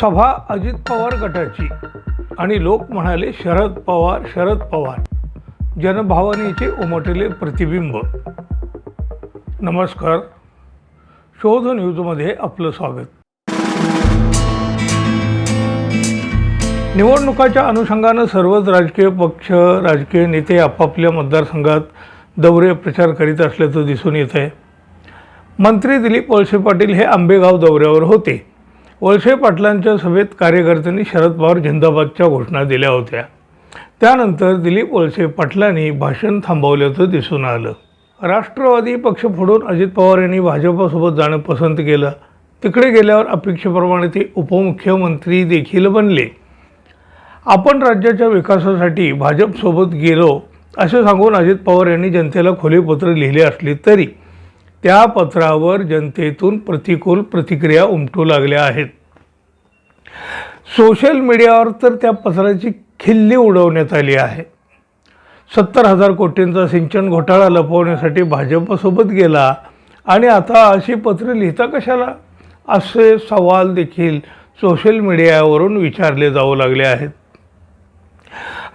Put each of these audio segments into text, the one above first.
सभा अजित पवार गटाची. आणि लोक म्हणाले शरद पवार शरद पवार. जनभावनेचे उमटले प्रतिबिंब. नमस्कार. शोध न्यूजमध्ये आपलं स्वागत. निवडणुकाच्या अनुषंगानं सर्वच राजकीय पक्ष राजकीय नेते आपापल्या मतदारसंघात दौरे प्रचार करीत असल्याचं दिसून येत आहे मंत्री दिलीप वळसे पाटील हे आंबेगाव दौऱ्यावर होते. वळसे पाटलांच्या सभेत कार्यकर्त्यांनी शरद पवार जिंदाबादच्या घोषणा दिल्या होत्या. त्यानंतर दिलीप वळसे पाटलांनी भाषण थांबवल्याचं दिसून आलं. राष्ट्रवादी पक्ष फोडून अजित पवार यांनी भाजपसोबत जाणं पसंत केलं. तिकडे गेल्यावर अपेक्षेप्रमाणे ते उपमुख्यमंत्री देखील बनले. आपण राज्याच्या विकासासाठी भाजपसोबत गेलो असे सांगून अजित पवार यांनी जनतेला खोलीपत्र लिहिले असले तरी त्या पत्रावर जनतेतून प्रतिकूल प्रतिक्रिया उमटू लागल्या आहेत. सोशल मीडियावर तर त्या पत्राची खिल्ली उडवण्यात आली आहे. सत्तर हजार कोटींचा सिंचन घोटाळा लपवण्यासाठी भाजपसोबत गेला आणि आता अशी पत्र लिहिता कशाला? असे सवाल देखील सोशल मीडियावरून विचारले जाऊ लागले आहेत.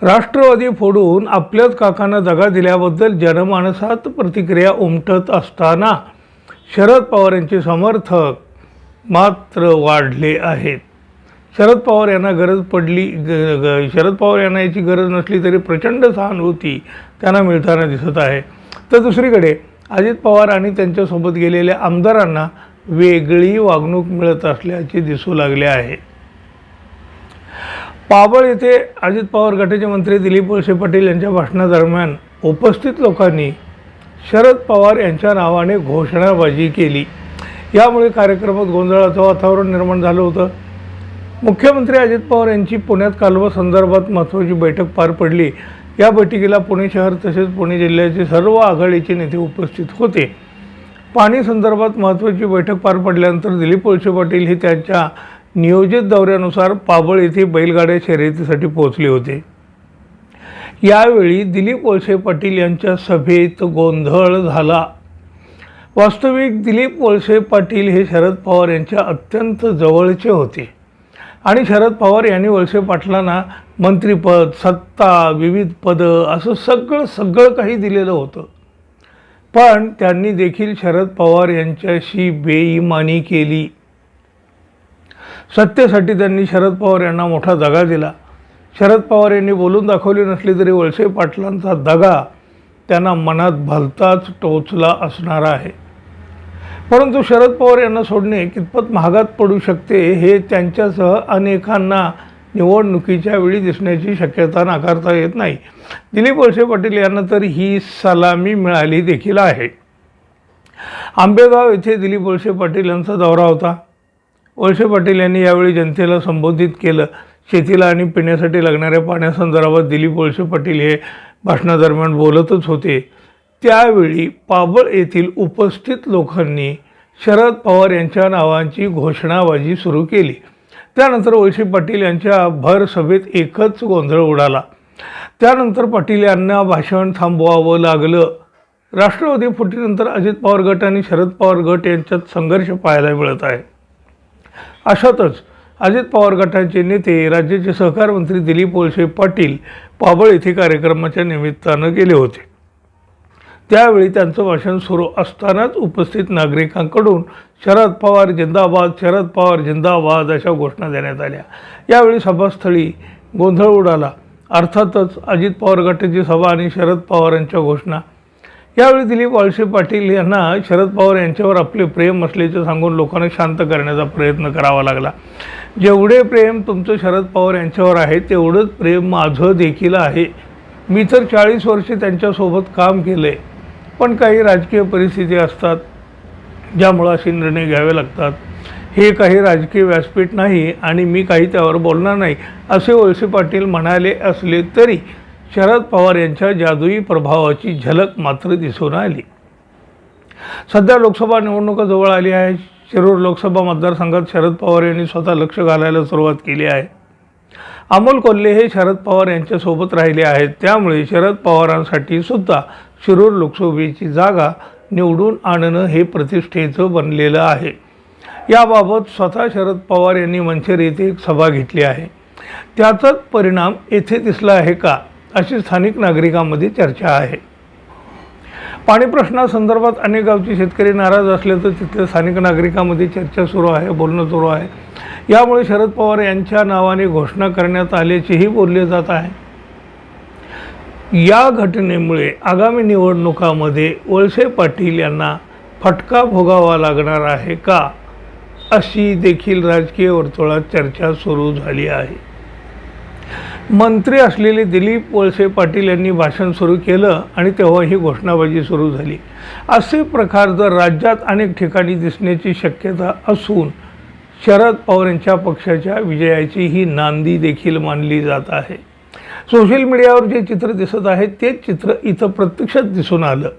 राष्ट्रवादी फोडून आपल्याच काकांना दगा दिल्याबद्दल जनमानसात प्रतिक्रिया उमटत असताना शरद पवार यांचे समर्थक मात्र वाढले आहेत. शरद पवार यांना गरज पडली ग ग शरद पवार यांना याची गरज नसली तरी प्रचंड सहानुभूती त्यांना मिळताना दिसत आहे. तर दुसरीकडे अजित पवार आणि त्यांच्यासोबत गेलेल्या आमदारांना वेगळी वागणूक मिळत असल्याचे दिसू लागले आहे. पाबळ येथे अजित पवार गटाचे मंत्री दिलीप वळसे पाटील यांच्या भाषणादरम्यान उपस्थित लोकांनी शरद पवार यांच्या नावाने घोषणाबाजी केली. यामुळे कार्यक्रमात गोंधळाचं वातावरण निर्माण झालं होतं. मुख्यमंत्री अजित पवार यांची पुण्यात कालवा संदर्भात महत्त्वाची बैठक पार पडली. या बैठकीला पुणे शहर तसेच पुणे जिल्ह्याचे सर्व आघाडीचे नेते उपस्थित होते. पाणी संदर्भात महत्त्वाची बैठक पार पडल्यानंतर दिलीप वळसे पाटील हे त्यांच्या नियोजित दौऱ्यानुसार पाबळ येथे बैलगाड्या शर्यतीसाठी पोहोचले होते. यावेळी दिलीप वळसे पाटील यांच्या सभेत गोंधळ झाला. वास्तविक दिलीप वळसे पाटील हे शरद पवार यांच्या अत्यंत जवळचे होते. आणि शरद पवार यांनी वळसे पाटलांना मंत्रिपद सत्ता विविध पदं असं सगळं सगळं काही दिलेलं होतं. पण त्यांनी देखील शरद पवार यांच्याशी बेईमानी केली. सत्तेसाठी त्यांनी शरद पवार यांना मोठा दगा दिला. शरद पवार यांनी बोलून दाखवली नसली तरी वळसे पाटलांचा दगा त्यांना मनात भलताच टोचला असणारा आहे. परंतु शरद पवार यांना सोडणे कितपत महागात पडू शकते हे त्यांच्यासह अनेकांना निवडणुकीच्या वेळी दिसण्याची शक्यता नाकारता येत नाही. दिलीप वळसे पाटील यांना तर ही सलामी मिळाली देखील आहे. आंबेगाव येथे दिलीप वळसे पाटील यांचा दौरा होता. वळसे पाटील यांनी यावेळी जनतेला संबोधित केलं. शेतीला आणि पिण्यासाठी लागणाऱ्या पाण्यासंदर्भात दिलीप वळसे पाटील हे भाषणादरम्यान बोलतच होते. त्यावेळी पाबळ येथील उपस्थित लोकांनी शरद पवार यांच्या नावांची घोषणाबाजी सुरू केली. त्यानंतर वळसे पाटील यांच्या भर सभेत एकच गोंधळ उडाला. त्यानंतर पाटील यांना भाषण थांबवावं लागलं. राष्ट्रवादी फुटीनंतर अजित पवार गट आणि शरद पवार गट यांच्यात संघर्ष पाहायला मिळत आहे. अशातच अजित पवार गटाचे नेते राज्याचे सहकार मंत्री दिलीप वळसे पाटील पाबळ येथे कार्यक्रमाच्या निमित्तानं गेले होते. त्यावेळी त्यांचं भाषण सुरू असतानाच उपस्थित नागरिकांकडून शरद पवार जिंदाबाद शरद पवार जिंदाबाद अशा घोषणा देण्यात आल्या. यावेळी सभास्थळी गोंधळ उडाला. अर्थातच अजित पवार गटाची सभा आणि शरद पवारांच्या घोषणा यावेळी दिलीप वळसे पाटील यांना शरद पवार यांच्यावर आपले प्रेम असल्याचे सांगून लोकांना शांत करण्याचा प्रयत्न करावा लागला. जेवढे प्रेम तुमचं शरद पवार यांच्यावर आहे तेवढंच प्रेम माझं देखील आहे. मी तर चाळीस वर्षे त्यांच्यासोबत काम केले पण काही राजकीय परिस्थिती असतात ज्यामुळं असे निर्णय घ्यावे लागतात. हे काही राजकीय व्यासपीठ नाही आणि मी काही त्यावर बोलणार नाही असे वळसे पाटील म्हणाले असले तरी शरद पवार यांच्या जादुई प्रभावाची झलक मात्र दिसून आली. सध्या लोकसभा निवडणुका जवळ आली आहे शिरूर लोकसभा मतदारसंघात शरद पवार यांनी स्वतः लक्ष घालायला सुरुवात केली आहे. अमोल कोल्हे हे शरद पवार यांच्यासोबत राहिले आहेत. त्यामुळे शरद पवारांसाठी सुद्धा शिरूर लोकसभेची जागा निवडून आणणं हे प्रतिष्ठेचं बनलेलं आहे. याबाबत स्वतः शरद पवार यांनी मंचर येथे एक सभा घेतली आहे. त्याचाच परिणाम येथे दिसला आहे का? अशी स्थानिक नागरिकांमध्ये चर्चा आहे. पाणी प्रश्नासंदर्भात अनेक गावचे शेतकरी नाराज असले तर तिथल्या स्थानिक नागरिकांमध्ये चर्चा सुरू आहे बोलणं सुरू आहे. यामुळे शरद पवार यांच्या नावाने घोषणा करण्यात आल्याचेही बोलले जात आहे. या घटनेमुळे आगामी निवडणुकामध्ये वळसे पाटील यांना फटका भोगावा लागणार आहे का? अशी देखील राजकीय वर्तुळात चर्चा सुरू झाली आहे. मंत्री असलेले दिलीप वळसे पाटील यांनी भाषण सुरू केलं आणि तेव्हा ही घोषणाबाजी सुरू झाली. असे प्रकार जर राज्यात अनेक ठिकाणी दिसण्याची शक्यता असून शरद पवार यांच्या पक्षाच्या विजयाची ही नांदी देखील मानली जात आहे. सोशल मीडियावर जे चित्र दिसत आहे तेच चित्र इथं प्रत्यक्षात दिसून आलं.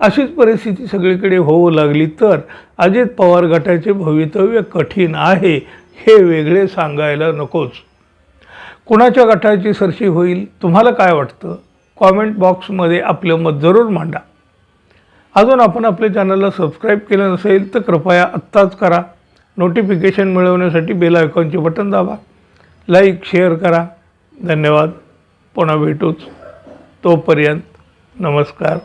अशीच परिस्थिती सगळीकडे होऊ लागली तर अजित पवार गटाचे भवितव्य कठीण आहे हे वेगळे सांगायला नकोच. कुणाच्या गटाची सरशी होईल तुम्हाला काय वाटतं? कॉमेंट बॉक्समध्ये आपलं मत जरूर मांडा. अजून आपण आपल्या चॅनलला सबस्क्राईब केलं नसेल तर कृपया आत्ताच करा. नोटिफिकेशन मिळवण्यासाठी बेल आयकॉनचे बटन दाबा. लाईक शेअर करा. धन्यवाद. पुन्हा भेटूच. तोपर्यंत नमस्कार.